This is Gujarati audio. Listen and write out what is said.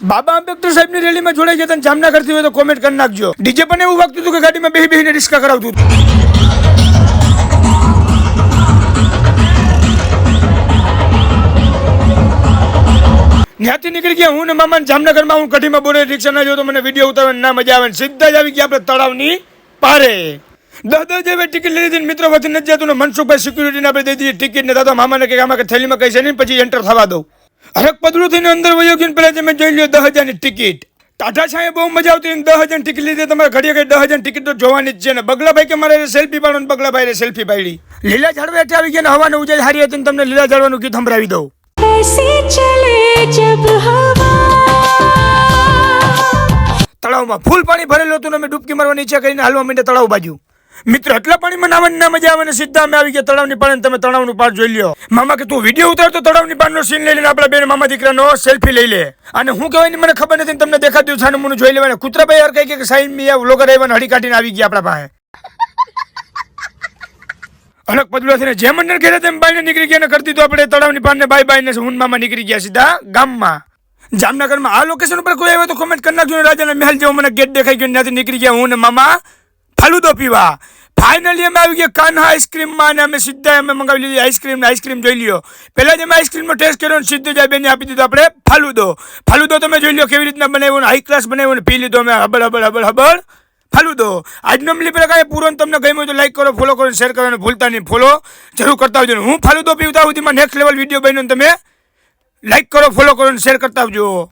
બાબા આંબેડકર સાહેબની રેલીમાં જોડાઈ ગયા અને જામનગરથી હોય તો કોમેન્ટ કરી નાખજો. ડીજે પણ એવું વાગતું હતું કે ગાડીમાં બેહી બેહીને રિસ્કા કરાવતું ત્યાંથી નીકળી ગયા હું ને મામા જામનગરમાં હું કઢીમાં બોલે રિક્ષા ના જોયો તો મને વીડિયો ઉતારવાની ના મજા આવે સીધા જ આવી ગયા આપણે તળાવની પારે. દસ જેવી ટિકિટ લીધી હતી ને મિત્રો વધી નથી જતું ને મનસુખભાઈ સિક્યુરિટીને આપણે દઈ દીધી ટિકિટ ને દાદા મામાને કે આમાં કે થેલીમાં કહી છે ને પછી એન્ટર થવા દઉં. હરકપદરુથીની અંદર વયો ગયો પહેલાં તમે જોઈ લો દસ હજારની ટિકિટ. ટાટા સાહેબ બહુ મજા આવતી દસ હજાર ટિકિટ લીધી. તમારે ઘડીએ ઘડી દસ હજાર ટિકિટ તો જોવાની જ છે ને. બગલાભાઈ કે મારે સેલ્ફી પાડો ને બગલાભાઈ સેલ્ફી પાડી. લીલા ઝાડવા એટલે આવી ગયા ને હવાનું ઉજાઈ હારી હતી તમને લીલા ઝાડવાનું ગીત સંભળાવી દઉં. તળાવમાં ફૂલ પાણી ભરેલું હતું ને અમે ડૂબકી મારવાની ઈચ્છા કરીને હાલવા માંડે તળાવ બાજુ મિત્ર એટલા પાણીમાં નાવાની ના મજા આવે ને સીધા અમે આવી ગયા તળાવની પાણી તમે તળાવનું પાર જોઈ લ્યો. મામા કે, તું વીડિયો ઉતારતો તળાવની પારનો સીન લઈ લઈને આપણા બેન મામા દીકરાનો સેલ્ફી લઈ લે. અને હું કહેવાય ને, મને ખબર નથી તમને દેખાતું છાનું મને જોઈ લેવાને. કૂતરા ભાઈ યાર કઈ કે સાઈન આ વ્લોગર આવ્યા હડી કાઢીને આવી ગયા આપણા પાસે. અલગ પદુડા થઈને જેમ અંદર ઘેરે તેમ બાઈને નીકળી ગયા ને કરતી તો આપણે તળાવની પારને બાય બાય ને હું મામા નીકળી ગયા સીધા ગામમાં. જામનગરમાં આ લોકેશન ઉપર કોઈ આવ્યો તો કોમેન્ટ કરી નાખજો રાજાના મહેલ જેવો મને ગેટ દેખાઈ ગયો ત્યાંથી નીકળી ગયા હું ને મામા. ફાલુદો પીવા. ફાઇનલી અમે આવી ગયા કાન્હા આઈસ્ક્રીમમાં અને અમે સીધા અમે મંગાવી લીધી આઈસ્ક્રીમ આઈસ્ક્રીમ જોઈ લ્યો. પહેલા જ અમે આઈસ્ક્રીમનો ટેસ્ટ કર્યો અને સીધું જ બેને આપી દીધો. આપણે ફાલુદો. ફાલુદો તમે જોઈ લો કેવી રીતના બનાવ્યો હાઈ ક્લાસ બનાવ્યો પી લીધો અમે. હબળ હબળ હબળ હબળ. ફાલુદો. આજનો મિલી પ્રકાર પૂરો તમને ગમ્યું તો લાઈક કરો ફોલો કરો શેર કરવાનું ભૂલતા નહીં. ફોલો જરૂર કરતા આવજો હું ફાલુદો પીવતા સુધીમાં નેક્સ્ટ લેવલ વીડિયો બન્યો તમે લાઈક કરો ફોલો કરો શેર કરતા આવજો.